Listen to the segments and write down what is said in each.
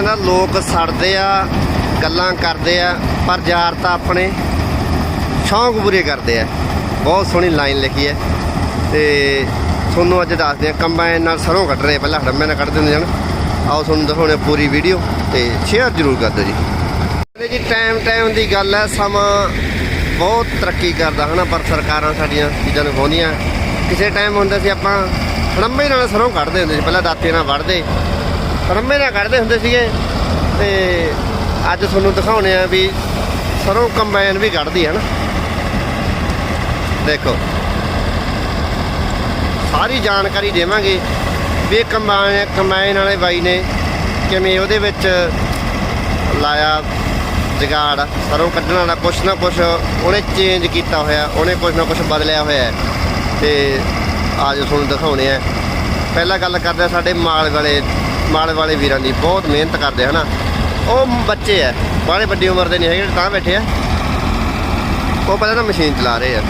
ਕਹਿੰਦਾ ਲੋਕ ਸੜਦੇ ਆ, ਗੱਲਾਂ ਕਰਦੇ ਆ, ਪਰ ਯਾਰ ਤਾਂ ਆਪਣੇ ਸ਼ੌਂਕ ਪੂਰੇ ਕਰਦੇ ਆ। ਬਹੁਤ ਸੋਹਣੀ ਲਾਈਨ ਲਿਖੀ ਹੈ। ਤੇ ਤੁਹਾਨੂੰ ਅੱਜ ਦੱਸਦੇ ਆ ਕੰਬਾਈਨ ਨਾਲ ਸਰੋਂ ਕੱਢ ਰਹੇ ਪਹਿਲਾਂ ਹੜੰਬੇ ਨਾਲ ਕੱਢ ਦਿੰਦੇ ਜਣ। ਆਓ ਤੁਹਾਨੂੰ ਦਿਖਾਉਣੇ ਪੂਰੀ ਵੀਡੀਓ ਤੇ ਸ਼ੇਅਰ ਜ਼ਰੂਰ ਕਰ ਦਿਓ ਜੀ। ਜੀ ਟਾਈਮ ਟਾਈਮ ਦੀ ਗੱਲ ਹੈ, ਸਮਾਂ ਬਹੁਤ ਤਰੱਕੀ ਕਰਦਾ, ਹਨਾ, ਪਰ ਸਰਕਾਰਾਂ ਸਾਡੀਆਂ ਚੀਜ਼ਾਂ ਨੂੰ ਖੋਹਦੀਆਂ ਕਿਸੇ ਟਾਈਮ ਹੁੰਦਾ ਸੀ ਆਪਾਂ ਹੜੰਬੇ ਨਾਲ ਸਰੋਂ ਕੱਢਦੇ ਹੁੰਦੇ ਸੀ, ਪਹਿਲਾਂ ਦਾਤੇ ਨਾਲ ਵੜਦੇ ਰੰਮੇ ਨਾਲ ਕੱਢਦੇ ਹੁੰਦੇ ਸੀਗੇ ਤੇ ਅੱਜ ਤੁਹਾਨੂੰ ਦਿਖਾਉਣੇ ਆ ਵੀ ਸਰੋਂ ਕੰਬਾਈਨ ਵੀ ਕੱਢਦੀ ਹੈ ਨਾ। ਦੇਖੋ। ਸਾਰੀ ਜਾਣਕਾਰੀ ਦੇਵਾਂਗੇ ਵੀ ਇਹ ਕੰਬਾਈਨ ਕੰਬਾਈਨ ਵਾਲੇ ਬਾਈ ਨੇ ਕਿਵੇਂ ਉਹਦੇ ਵਿੱਚ ਲਾਇਆ ਜਗਾੜ। ਸਰੋਂ ਕੱਢਣ ਵਾਲਾ ਕੁਛ ਨਾ ਕੁਛ ਉਹਨੇ ਚੇਂਜ ਕੀਤਾ ਹੋਇਆ, ਉਹਨੇ ਕੁਛ ਨਾ ਕੁਛ ਬਦਲਿਆ ਹੋਇਆ ਹੈ। ਤੇ ਆਜੋ ਤੁਹਾਨੂੰ ਦਿਖਾਉਣੇ ਆ। ਪਹਿਲਾਂ ਗੱਲ ਕਰਦੇ ਆ ਸਾਡੇ ਮਾਲ ਵਾਲੇ ਮਾਲ ਵਾਲੇ ਵੀਰਾਂ ਦੀ ਬਹੁਤ ਮਿਹਨਤ ਕਰਦੇ ਹਨਾ? ਉਹ ਬੱਚੇ ਆ ਬਾਹਲੇ ਵੱਡੀ ਉਮਰ ਦੇ ਨਹੀਂ ਹੈਗੇ ਤਾਂ ਬੈਠੇ ਆ। ਉਹ ਪਹਿਲਾਂ ਤਾਂ ਮਸ਼ੀਨ ਚਲਾ ਰਹੇ ਆ।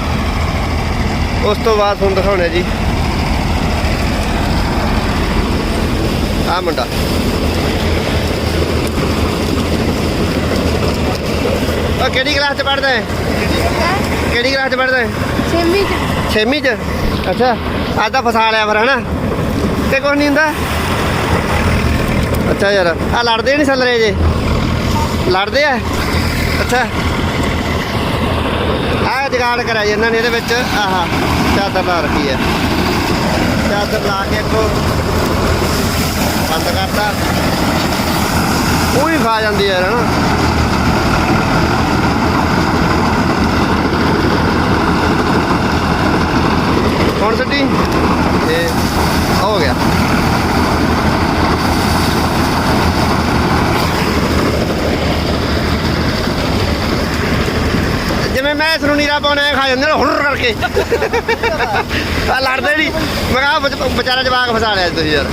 ਉਸ ਤੋਂ ਬਾਅਦ ਤੁਹਾਨੂੰ ਦਿਖਾਉਣੇ ਜੀ। ਆ ਮੁੰਡਾ। ਉਹ ਕਿਹੜੀ ਕਲਾਸ ਚ ਪੜਦਾ ਹੈ? ਕਿਹੜੀ ਕਲਾਸ ਚ ਪੜਦਾ ਹੈ? ਛੇਵੀਂ ਚ। ਛੇਵੀਂ ਚ? ਅੱਛਾ ਅੱਜ ਤਾਂ ਫਸਾ ਲਿਆ ਫਿਰ ਹਨਾ? ਤੇ ਕੁਛ ਨਹੀਂ ਹੁੰਦਾ? ਅੱਛਾ ਯਾਰ। ਆ ਲੜਦੇ ਨਹੀਂ ਸੱਲ ਜੇ। ਲੜਦੇ ਆ? ਅੱਛਾ। ਆ ਜਗਾੜ ਕਰਿਆ ਜੀ ਇਹਨਾਂ ਨੇ ਇਹਦੇ ਵਿੱਚ। ਆਹਾ, ਚਾਦਰ ਲਾ ਰੱਖੀ ਹੈ ਚਾਦਰ ਲਾ ਕੇ ਇੱਕੋ ਬੰਦ ਕਰਤਾ। ਉਹ ਵੀ ਖਾ ਜਾਂਦੀ ਹੈ ਯਾਰ, ਹਨਾ। ਹੁਣ ਸਿੱਟੀ ਇਹ ਹੋ ਗਿਆ ਜਿਵੇਂ ਮੈਂ ਇਸ ਨੂੰ ਨੀਰਾ ਪਾਉਣਾ ਹੈ, ਖਾ ਜਾਂਦੇ ਨੇ ਹੁਰ ਕਰਕੇ। ਆ ਲੜਦੇ ਨਹੀਂ। ਮੈਂ ਕਿਹਾ ਵਿਚਾਰਾ ਜਵਾਕ ਫਸਾ ਲਿਆ ਤੁਸੀਂ ਯਾਰ।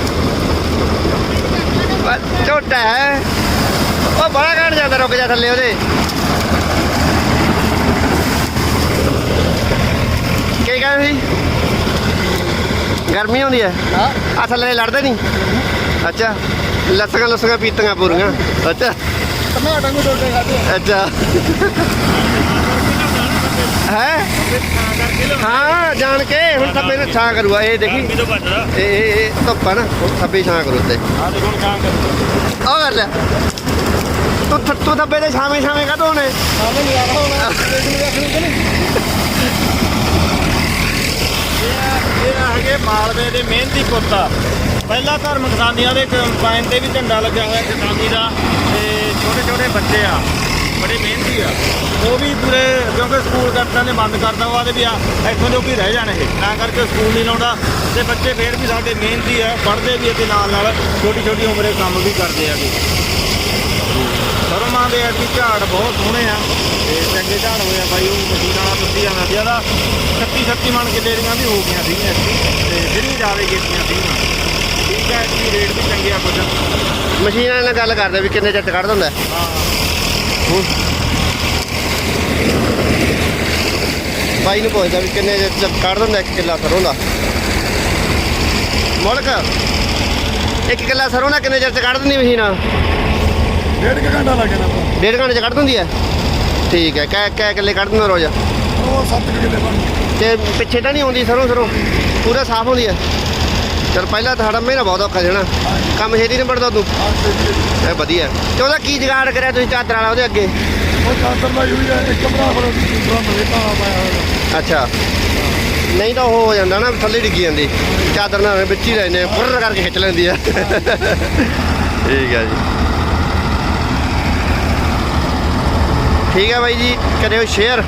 ਬਸ ਝੋਟਾ ਹੈ। ਉਹ ਬੜਾ ਕੱਢ ਜਾਂਦਾ ਰੁਕ ਜਾ ਥੱਲੇ ਉਹਦੇ। ਕੀ ਕਹਿੰਦੇ ਸੀ? ਗਰਮੀ ਹੁੰਦੀ ਹੈ। ਆ ਥੱਲੇ ਲੜਦੇ ਨਹੀਂ। ਅੱਛਾ। ਲੱਸੀਆਂ ਲੱਸੀਆਂ ਪੀਤੀਆਂ ਪੂਰੀਆਂ। ਅੱਛਾ। ਟਮਾਟਰ ਨੂੰ ਡੋਡੇ ਖਾਦੇ ਅੱਛਾ। ਹੈ ਜਾਣ ਕੇ ਹੁਣ ਥੱਬੇ ਨੂੰ ਛਾਂ ਕਰੂਗਾ ਇਹ ਦੇਖੀ। ਇਹ ਇਹ ਧੁੱਪ ਨਾ ਥੱਬੇ ਛਾਂ ਕਰੂ ਤੇ ਆ ਕਰ। ਲਿਆ ਤੂੰ ਥ- ਤੂੰ ਥੱਬੇ ਦੇ ਛਾਵੇਂ ਛਾਵੇਂ ਕਦੋਂ ਨੇ ਇਹ ਹੈਗੇ ਮਾਲਵੇ ਦੇ ਮਿਹਨਤੀ ਪੁੱਤ। ਆ ਪਹਿਲਾ ਧਰਮ ਕਿਸਾਨੀਆਂ ਦੇ ਕੰਬਾਈਨ ਤੇ ਵੀ ਝੰਡਾ ਲੱਗਿਆ ਹੋਇਆ ਕਿਸਾਨੀ ਦਾ ਤੇ ਛੋਟੇ ਛੋਟੇ ਬੱਚੇ ਆ। ਬੜੇ ਮਿਹਨਤੀ ਆ। ਉਹ ਵੀ ਪੂਰੇ ਕਿਉਂਕਿ ਸਕੂਲ ਕਰਤਾਂ ਨੇ ਬੰਦ ਕਰਤਾ ਉਹ ਆਦੇ ਵੀ ਆ ਇੱਥੋਂ ਜੋ ਵੀ ਰਹਿ ਜਾਣ ਇਹ। ਤਾਂ ਕਰਕੇ ਸਕੂਲ ਨਹੀਂ ਲਾਉਂਦਾ। ਤੇ ਬੱਚੇ ਫੇਰ ਵੀ ਸਾਡੇ ਮਿਹਨਤੀ ਆ ਪੜ੍ਹਦੇ ਵੀ ਆ ਤੇ ਨਾਲ ਨਾਲ ਛੋਟੀ ਛੋਟੀ ਉਮਰੇ ਕੰਮ ਵੀ ਕਰਦੇ ਆਗੇ ਸਰਮਾਂ ਦੇ ਐਡੀ ਝਾੜ ਬਹੁਤ ਸੋਹਣੇ ਆ। ਤੇ ਚੰਗੇ ਝਾੜ ਹੋਇਆ ਬਾਈ ਉਹ ਮਸ਼ੀਨਾਂ ਨਾਲ ਤੁਸੀਂ ਆਣਾ ਜ਼ਿਆਦਾ 36 36 ਮਣ ਕਿੱਲੇ ਦੀਆਂ ਵੀ ਹੋ ਗਈਆਂ ਸੀਗੀਆਂ ਐਤਕੀ, ਤੇ ਜਿਹੜੀ ਜ਼ਿਆਦਾ ਕੀਤੀਆਂ ਸੀਗੀਆਂ। ਠੀਕ ਹੈ ਜੀ ਰੇਟ ਵੀ ਚੰਗੇ ਆ ਕੁਝ ਮਸ਼ੀਨਾਂ ਨਾਲ ਗੱਲ ਕਰਦੇ ਵੀ ਕਿੰਨੇ ਚੱਟ ਕੱਢ ਦਿੰਦਾ। ਹਾਂ। ਬਾਈ ਨੂੰ ਪੁੱਛਦਾ ਵੀ ਕਿੰਨੇ ਚੱਟ ਕੱਢ ਦਿੰਦਾ ਇੱਕ ਕਿੱਲਾ ਸਰੋਂ ਦਾ। ਮੁਲਕ ਇੱਕ ਕਿੱਲਾ ਸਰੋਂ ਦਾ ਕਿੰਨੇ ਚਿਰ ਚ ਕੱਢ ਦਿੰਦੀ ਮਸ਼ੀਨ? ਡੇਢ ਕੁ ਘੰਟਾ ਲੱਗ ਜਾਣਾ ਡੇਢ ਘੰਟੇ ਚ ਕੱਢ ਦਿੰਦੀ ਹੈ? ਠੀਕ ਹੈ ਕੈ ਕੈ ਕਿੱਲੇ ਕੱਢ ਦਿੰਦਾ ਰੋਜ਼। ਉਹ 7 ਕਿਲੇ ਬਣ ਤੇ ਪਿੱਛੇ ਤਾਂ ਨਹੀਂ ਆਉਂਦੀ ਸਰੋਂ ਸਰੋਂ। ਪੂਰਾ ਸਾਫ਼ ਹੁੰਦੀ ਹੈ। ਚਲ ਪਹਿਲਾਂ ਤਾਂ ਸਾਡਾ ਮੇਰਾ ਬਹੁਤ ਔਖਾ ਸੀ ਨਾ ਕੰਮ ਛੇਤੀ ਨਹੀਂ ਪੜਦਾ ਤੂੰ। ਇਹ ਵਧੀਆ। ਤੇ ਉਹਦਾ ਕੀ ਜਗਾੜ ਕਰਿਆ ਤੁਸੀਂ ਚਾਦਰ ਵਾਲਾ ਉਹਦੇ ਅੱਗੇ? ਉਹ ਚਾਦਰ ਲਾਈ ਹੋਈ ਹੈ ਇੱਕ ਕਮਰਾ ਕੋਲ ਦੂਸਰਾ ਮਲੇਟਾ ਪਾਇਆ ਹੋਇਆ। ਅੱਛਾ। ਨਹੀਂ ਤਾਂ ਉਹ ਹੋ ਜਾਂਦਾ ਨਾ ਥੱਲੇ ਡਿੱਗੀ ਜਾਂਦੀ। ਚਾਦਰ ਨਾਲ ਵਿੱਚ ਹੀ ਰਹਿੰਦੇ ਫੁਰ ਕਰਕੇ ਖਿੱਚ ਲੈਂਦੀ ਆ। ਠੀਕ ਹੈ ਜੀ। ਠੀਕ ਹੈ ਬਾਈ ਜੀ ਕਰਿਓ ਸ਼ੇਅਰ।